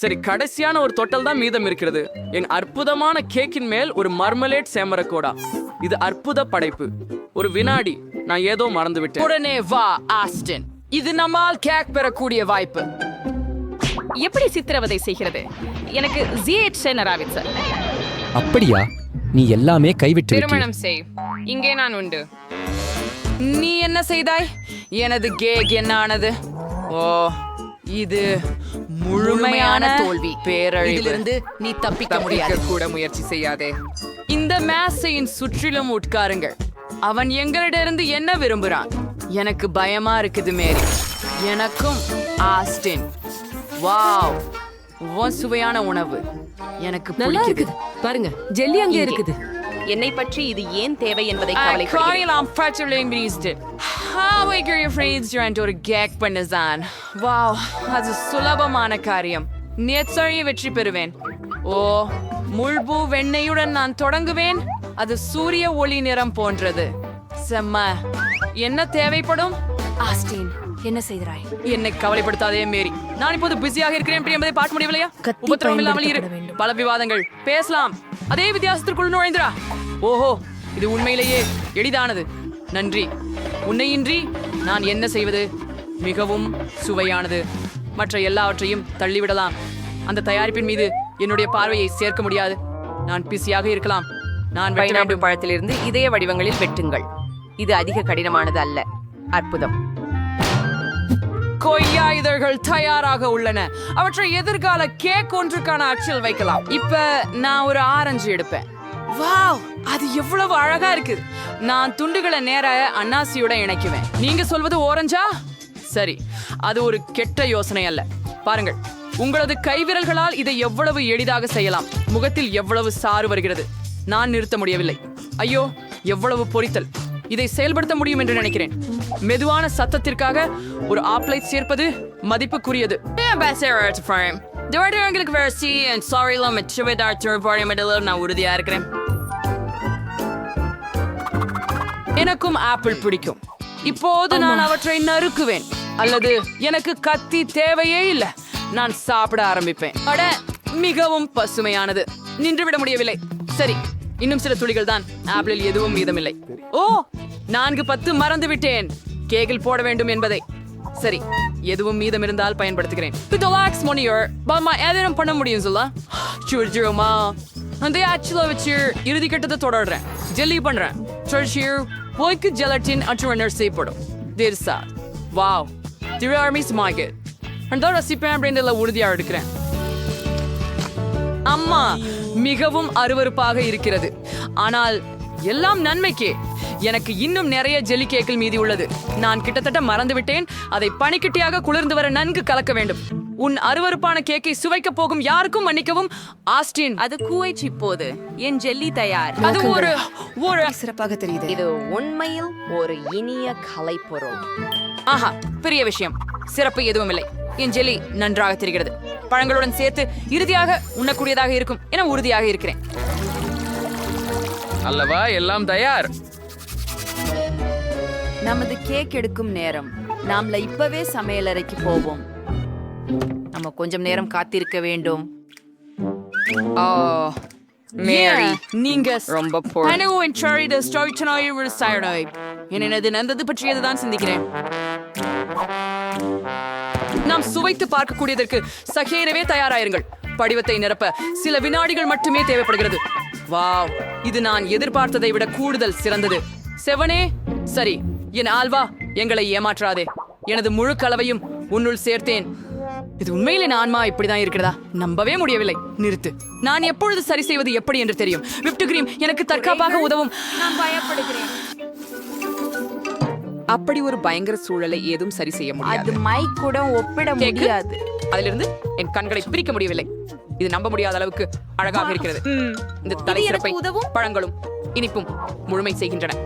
சரி கடைசியான ஒரு தொட்டல் தான் மீதம் இருக்கிறது. என் அற்புதமான கேக்கின் மேல் ஒரு மர்மலேட் சேமரக்கோடா. இது அற்புத படைப்பு. ஒரு வினாடி நான் ஏதோ மறந்து விட்டேன் உடனே வா ஆஸ்டின். இது நம்மால் கேக் பெறக்கூடிய வாய்ப்பு. எப்படி சித்திரவதை செய்கிறது? எனக்கு ஜிஎச் நராவித் சார். அப்படியா? நீ எல்லாமே கைவிட்டு. திருமணம் செய். இங்கே நான் உண்டு. நீ என்ன செய்தாய்? எனது கேக் என்ன ஆனது ஓ இது முழுமையான தோல்வி. பேரழிவு. இதிலிருந்து நீ தப்பிக்க முடியாது. கூட முயற்சி செய்யாதே. இந்த மேசையின் சுற்றிலும் உட்காருங்கள். அவன் எங்களிடமிருந்து என்ன விரும்புறான் எனக்கு பயமா இருக்குது மேரி. எனக்கும் ஆஸ்டின். வாவ். உன் சுவையான உணவு. எனக்கு நல்லா பிடிக்குது. இருக்குது. பாருங்க ஜெல்லி அங்கே இருக்குது. என்னை பற்றி இது ஏன் தேவை என்பதை கவலைப்படுகிறேன். Friends trying to கேக் பண்ணதான் வாவ் அது சுலபமான காரியம் நேச்சரிய வெற்றி பெறுவேன் ஓ முள்பூ வெண்ணெயுடன் நான் தொடங்குவேன் அது சூரிய ஒளி நிறம் போன்றது செம்ம என்ன தேவைப்படும் ஆஸ்டின் என்ன செய்கிறாய் என்னை கவலைப்படுத்தாதே மேரி நான் இப்போது பிஸியாக இருக்கிறேன் என்பதை பார்க்க முடியவில்லையா கத்தி உபத்திரவம் இல்லாமல் இரு. பல விவாதங்கள் பேசலாம் அதே வித்தியாசத்திற்குள் நுழைந்திரா ஓஹோ இது உண்மையிலேயே எளிதானது நன்றி. உன்னையின்றி நான் என்ன செய்வது? மிகவும் சுவையானது. மற்ற எல்லாவற்றையும் தள்ளிவிடலாம். அந்த தயாரிப்பின் மீது என்னுடைய பார்வையை சேர்க்க முடியாது. நான் பிஸியாக இருக்கலாம். நான் வெட்ட பைனாப்பிள். பழத்திலிருந்து இதய வடிவங்களில் வெட்டுங்கள். இது அதிக கடினமானது அல்ல. அற்புதம். கொய்யா இதழ்கள் தயாராக உள்ளன. அவற்றை எதிர்கால கேக் ஒன்றுக்கான அச்சில் வைக்கலாம். இப்ப நான் ஒரு ஆரஞ்சு எடுப்பேன். வாவ்! அது எவ்வளவு அழகா இருக்கு. நான் துண்டுகளை நேர அன்னாசியோட இணைக்குவேன். நீங்க சொல்வது ஓரஞ்சா? சரி அது ஒரு கெட்ட யோசனை அல்ல. பாருங்கள் உங்களது கைவிரல்களால் இதை எவ்வளவு எளிதாக செய்யலாம். முகத்தில் எவ்வளவு சாறு வருகிறது. நான் நிறுத்த முடியவில்லை. ஐயோ எவ்வளவு பொரித்தல் இதை செயல்படுத்த முடியும் என்று நினைக்கிறேன். மெதுவான சத்தத்திற்காக ஒரு ஆப்லைட் சேர்ப்பது மதிப்புக்குரியது. எங்களுக்கு வேற சி அண்ட் சாரில மெச்சுவதார் நான் உறுதியா இருக்கிறேன். எனக்கும் ஆப்பிள் பிடிக்கும். இப்போது நான் அவற்றை நறுக்குவேன். அல்லது எனக்கு கத்தி தேவையே இல்ல. நான் சாப்பிட ஆரம்பிப்பேன். அட மிகவும் பசுமையானது. நின்றுவிட முடியவில்லை. சரி இன்னும் சில துளிகள் தான் ஆப்பிளில் எதுவும் மீதமில்லை. ஓ நான்கு பத்து மறந்து விட்டேன். கேக்கில் போட வேண்டும் என்பதை. சரி எதுவும் மீதம் இருந்தால் பயன்படுத்துகிறேன் ரிலாக்ஸ் மொனியர் பாமா ஏதேனும் பண்ண முடியும் சொல்ல சுருமா அந்த ஆக்சுவலா வச்சு இறுதி கட்டத்தை தொடர்றேன். ஜெல்லி பண்றேன். ட்ரெஷியர் போய்க்கு ஜெலட்டின் அற்றுவனர் செய்யப்படும் திர்சா வாவ் திரு ஆர்மிஸ் மார்க்கெட் அந்த ரசிப்பேன் அப்படின்றதுல உறுதியாக எடுக்கிறேன் அம்மா மிகவும் அருவருப்பாக இருக்கிறது ஆனால் எல்லாம் நன்மைக்கே எனக்கு இன்னும் நிறைய ஜெல்லி கேக்கில் மீதி உள்ளது நான் கிட்டத்தட்ட மறந்துவிட்டேன் அதை பனிக்கட்டியாக குளிர்ந்து வர நன்கு கலக்க வேண்டும் உன் அருவருப்பான கேக்கை சுவைக்க போகும் யாருக்கும் மன்னிக்கவும். ஆஸ்டின். அது கூவைச்சு இப்போது என் ஜெல்லி தயார். அது ஒரு ஒரு. சிறப்பாக தெரியுது இது உண்மையில் ஒரு இனிய கலைப்பொருள். ஆஹா பெரிய விஷயம். சிறப்பு எதுவும் இல்லை. என் ஜெல்லி நன்றாக தெரிகிறது. பழங்களுடன் சேர்த்து இறுதியாக உண்ணக்கூடியதாக இருக்கும் என உறுதியாக இருக்கிறேன். அல்லவா எல்லாம் தயார். நமது கேக் எடுக்கும் நேரம். நாமல இப்பவே சமையலறைக்கு போவோம். நம்ம கொஞ்சம் நேரம் காத்திருக்க வேண்டும். ஓ மேரி நீங்க ரொம்ப. அனுவும். எனது நந்தது பற்றியதுதான் சிந்திக்கிறேன். நாம் சுவைத்து பார்க்கக்கூடியதற்கு சகேரவே தயாராயிருங்கள். படிவத்தை நிரப்ப சில வினாடிகள் மட்டுமே தேவைப்படுகிறது. வாவ் இது நான் எதிர்பார்த்ததை விட கூடுதல் சிறந்தது. செவனே சரி என் ஆல்வா எங்களை ஏமாற்றாதே. எனது முழு கலவையும் உன்னுள் சேர்த்தேன். இது உண்மையிலே என் ஆன்மா இப்படிதான் இருக்கிறதா? நம்பவே முடியவில்லை. நிறுத்து. நான் எப்பொழுது சரி செய்வது எப்படி என்று தெரியும். விப்ட் கிரீம் எனக்கு தற்காப்பாக உதவும். நான் பயப்படுகிறேன். அப்படி ஒரு பயங்கர சூழலை ஏதும் சரி செய்ய அது முடியாது. மைக் கூட ஒப்பிட? முடியாது. அதிலிருந்து என் கண்களை பிரிக்க முடியவில்லை. இது நம்ப முடியாத அளவுக்கு அழகாக இருக்கிறது. இந்த தலை சிறப்பை உதவும்? பழங்களும் இனிப்பும் முழுமை செய்கின்றன.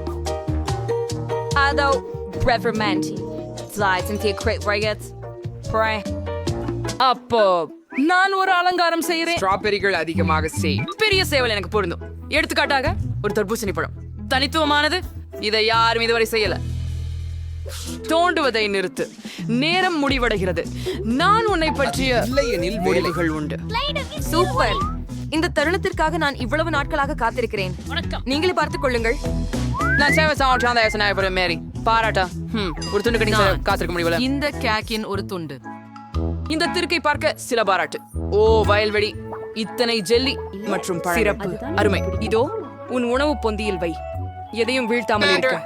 Although reprimanding slides into a crate riot. அப்போ நான் ஒரு அலங்காரம் செய்கிறேன் ஸ்ட்ராபெரிகள் அதிகமாக செய். பெரிய சேவல் எனக்கு பொருந்தும். எடுத்துக்காட்டாக ஒரு தர்பூசணி பழம். தனித்துவமானது இதை யாரும் இதுவரை செய்யல. தோண்டுவதை நிறுத்து. நேரம் முடிவடைகிறது. நான் உன்னை பற்றிய இல்லையெனில் முடிவுகள் உண்டு. சூப்பர். இந்த தருணத்திற்காக நான் இவ்வளவு நாட்களாக காத்திருக்கிறேன். நீங்களே பார்த்துக் கொள்ளுங்கள். நான் சேவை சாப்பிட்டு யோசனை மேரி. பாராட்டா? ம் ஒரு துண்டு கடி காத்திருக்க முடியல இந்த கேக்கின் ஒரு துண்டு. இந்த திருக்கை பார்க்க சில பாராட்டு. ஓ வயல்வெளி இத்தனை ஜெல்லி மற்றும் சிறப்பு. அருமை. இதோ உன் உணவு பொந்தியில் வை. எதையும் வீழ்த்தாமல் இருக்க.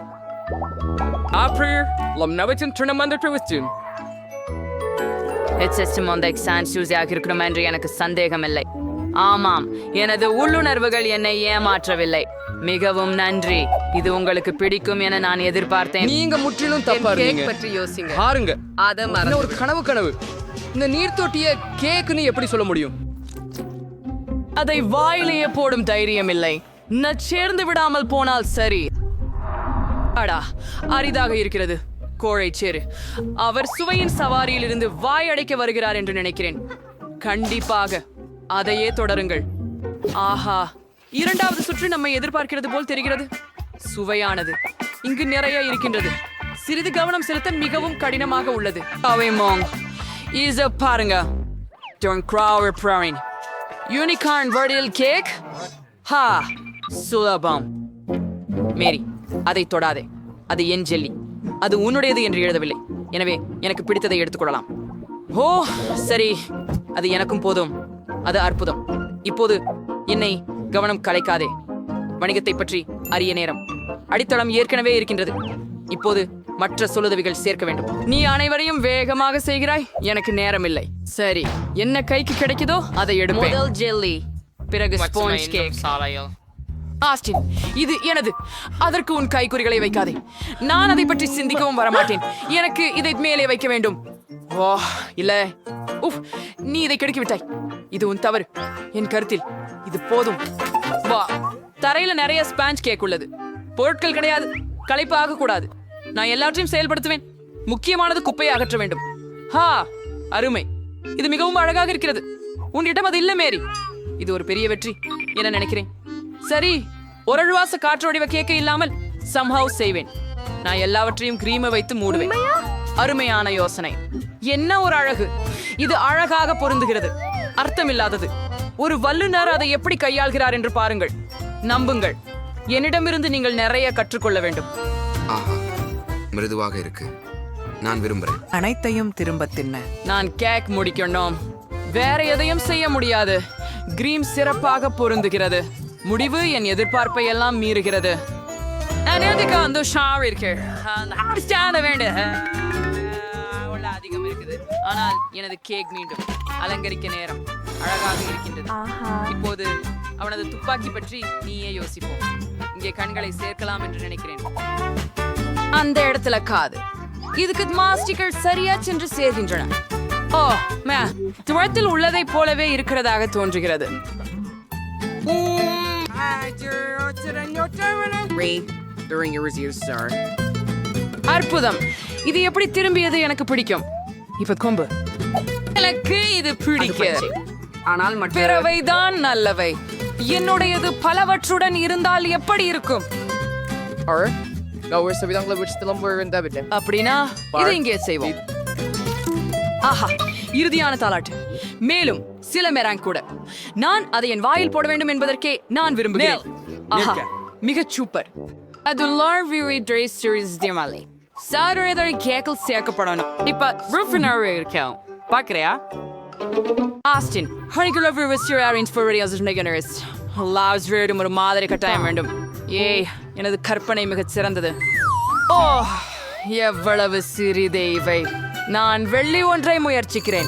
அந்த எக்ஸான் சூஸியாக இருக்கணும் என்று எனக்கு சந்தேகமில்லை ஆமாம் எனது உள்ளுணர்வுகள் என்னை ஏமாற்றவில்லை மிகவும் நன்றி இது உங்களுக்கு பிடிக்கும் என நான் எதிர்பார்த்தேன் நீங்க முற்றிலும் தப்பா பற்றி யோசிங்க பாருங்க அத என்ன மறந்து ஒரு கனவு கனவு இந்த நீர்த்தொட்டிய கேக்குன்னு எப்படி சொல்ல முடியும்? அதை வாயிலேயே போடும் தைரியம் இல்லை. நச்சேர்ந்து விடாமல் போனால் சரி. அடா அரிதாக இருக்கிறது. கோழை சேரு. அவர் சுவையின் சவாரியிலிருந்து வாய் அடைக்க வருகிறார் என்று நினைக்கிறேன். கண்டிப்பாக அதையே தொடருங்கள். ஆஹா இரண்டாவது சுற்று நம்மை எதிர்பார்க்கிறது போல் தெரிகிறது. சுவையானது. இங்கு நிறைய இருக்கின்றது. சிறிது கவனம் செலுத்த மிகவும் கடினமாக உள்ளது. அவை மோங் இஸ் பாருங்க டோன் crow prowing. Unicorn verdial cake ஹா சுலபம் மேரி அதை தொடாதே. அது என் ஜெல்லி. அது உன்னுடையது என்று எழுதவில்லை. எனவே எனக்கு பிடித்ததை எடுத்துக்கொள்ளலாம் ஓ சரி. அது எனக்கும் போதும். அது அற்புதம். இப்போது என்னை கவனம் கலைக்காதே. வணிகத்தை பற்றி அறிய நேரம். அடித்தளம் ஏற்கனவே இருக்கின்றது. இப்போது மற்ற சொல்லுதவிகள் சேர்க்க வேண்டும். நீ அனைவரையும் வேகமாக செய்கிறாய். எனக்கு நேரம் இல்லை சரி என்ன கைக்கு கிடைக்குதோ அதை எடுப்பேன். முதல் ஜெல்லி. பிறகு ஸ்பாஞ்ச் கேக் ஆஸ்டின் இது எனது. அதற்கு உன் கைக்குறிகளை வைக்காதே. நான் அதை பற்றி சிந்திக்கவும் வரமாட்டேன். எனக்கு இதை மேலே வைக்க வேண்டும். ஓ இல்ல. உஃப் நீ இதை கெடுக்கி விட்டாய் இது உன் தவறு. என் கருத்தில். இது போதும். வா. தரையில நிறைய ஸ்பாஞ்ச் கேக் உள்ளது. பொருட்கள் கிடையாது. களைப்பு ஆகக்கூடாது. நான் எல்லாவற்றையும் செயல்படுத்துவேன். முக்கியமானது குப்பையை அகற்ற வேண்டும். ஹா அருமை. இது மிகவும் அழகாக இருக்கிறது. உன்னிடம் அது இல்ல மேரி. இது ஒரு பெரிய வெற்றி என நினைக்கிறேன். சரி ஒரழுவாச காற்று வடிவ கேக்க இல்லாமல் சம்ஹவ் செய்வேன். நான் எல்லாவற்றையும் கிரீம வைத்து மூடுவேன். அருமையான யோசனை. என்ன ஒரு அழகு. இது அழகாக பொருந்துகிறது. அர்த்தமில்லாதது. ஒரு வல்லுநர் அதை எப்படி கையாள்கிறார் என்று பாருங்கள். நம்புங்கள். என்னிடமிருந்து நீங்கள் நிறைய கற்றுக்கொள்ள வேண்டும். ஆஹா. மிருதுவாக இருக்கு. நான் விரும்புறேன். அனைத்தையும் திரும்ப தின்ன. நான் கேக் முடிக்கணும். வேற எதையும் செய்ய முடியாது. கிரீம் சிறப்பாக பொருந்துகிறது. முடிவு என் எதிர்பார்ப்பை எல்லாம் மீறுகிறது. நான் எதுக்கு அந்த ஷார் இருக்கு வேண்டு. உள்ள அதிகம் இருக்குது. ஆனால் எனது கேக் மீண்டும் அலங்கரிக்க நேரம் அழகாக இருக்கின்றது. இப்போது அவனது துப்பாக்கி பற்றி நீயே யோசிப்போம். இங்கே கண்களை சேர்க்கலாம் என்று நினைக்கிறேன். அந்த இடத்துல காது. இதுக்கு மாஸ்டிகள் சரியா சென்று சேர்கின்றன. ஓ மே துவத்தில் உள்ளதைப் போலவே இருக்கிறதாக தோன்றுகிறது. அற்புதம். இது எப்படி திரும்பியது எனக்கு பிடிக்கும். இப்ப கொம்பு. எனக்கு இது பிடிக்க. ஆனால் மற்ற பிறவைதான் நல்லவை. என்னுடையது பலவற்றுடன் இருந்தால் எப்படி இருக்கும்? With still we're in David. அப்படின்னா இதை இங்கே செய்வோம். ஆஹா இறுதியான தாலாட்டு மேலும் சில மெராங் கூட. நான் அதை என் வாயில் போட வேண்டும் என்பதற்கே நான் விரும்புகிறேன். ஆஹா மிகச் சூப்பர். அது லார்விரி ட்ரேஸ் சீரிஸ் திமாலி சாரோதரை கேக்கல் சேர்க்கப்படணும். இப்ப ரூஃபினர் இருக்கோம் பாக்குறியா ஆஸ்டின் ஹனிகுல விவசியாரின் ஃபோரியஸ் நிகனர்ஸ் லாவ்ஸ் வேடும் ஒரு மாதிரி கட்டாயம் வேண்டும் ஏய் எனது கற்பனை மிகச் சிறந்தது. ஓ எவ்வளவு சிறிதே இவை. நான் வெள்ளி ஒன்றை முயற்சிக்கிறேன்.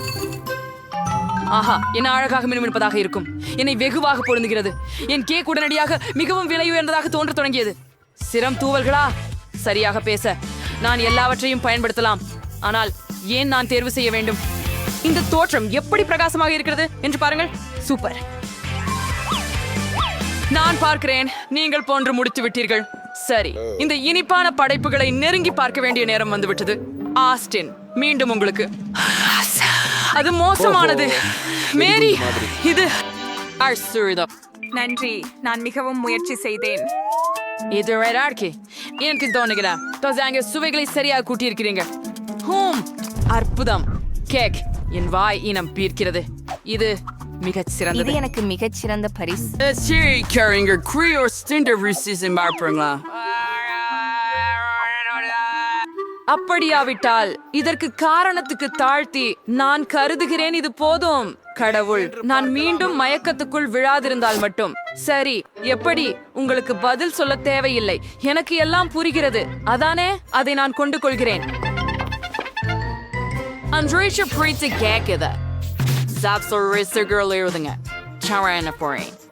ஆஹா என்ன அழகாக மினுமினுப்பதாக இருக்கும். என்னை வெகுவாக பொருந்துகிறது. என் கேக் உடனடியாக மிகவும் விலை உயர்ந்ததாக தோன்ற தொடங்கியது. சிரம் தூவல்களா? சரியாக பேச. நான் எல்லாவற்றையும் பயன்படுத்தலாம். ஆனால் ஏன் நான் தேர்வு செய்ய வேண்டும்? இந்த தோற்றம் எப்படி பிரகாசமாக இருக்கிறது? என்று பாருங்கள். சூப்பர். நான் பார்க்கிறேன். நீங்கள் போன்று முடித்து விட்டீர்கள். சரி இந்த இனிப்பான படைப்புகளை நெருங்கி பார்க்க வேண்டிய நேரம் வந்துவிட்டது. ஆஸ்டின் மீண்டும் உங்களுக்கு. அது மோசமானது. மேரி இது. அசுரிதம் நன்றி. நான் மிகவும் முயற்சி செய்தேன். இது வேற ஆட்கி எனக்கு தோணுகிறா. தோசாங்க சுவைகளை சரியாக கூட்டியிருக்கிறீங்க. ஹூம். அற்புதம். கேக். என் வாய் இனம் பீர்க்கிறது. இது மிகச் இது சிறந்தது எனக்கு மிகச் சிறந்த பரிசு சரி கேரிங்க க்ரியோ ஸ்டிண்டர் ரிசீசன் பார்ப்பீங்களா அப்படியாவிட்டால் இதற்கு காரணத்துக்கு தாழ்த்தி நான் கருதுகிறேன் இது போதும். கடவுள் நான் மீண்டும் மயக்கத்துக்குள் விழாதிருந்தால் மட்டும். சரி எப்படி? உங்களுக்கு பதில் சொல்ல தேவையில்லை. எனக்கு எல்லாம் புரிகிறது. அதானே? அதை நான் கொண்டு கொள்கிறேன். zapsor risser girl living it. Chowra and a foreign.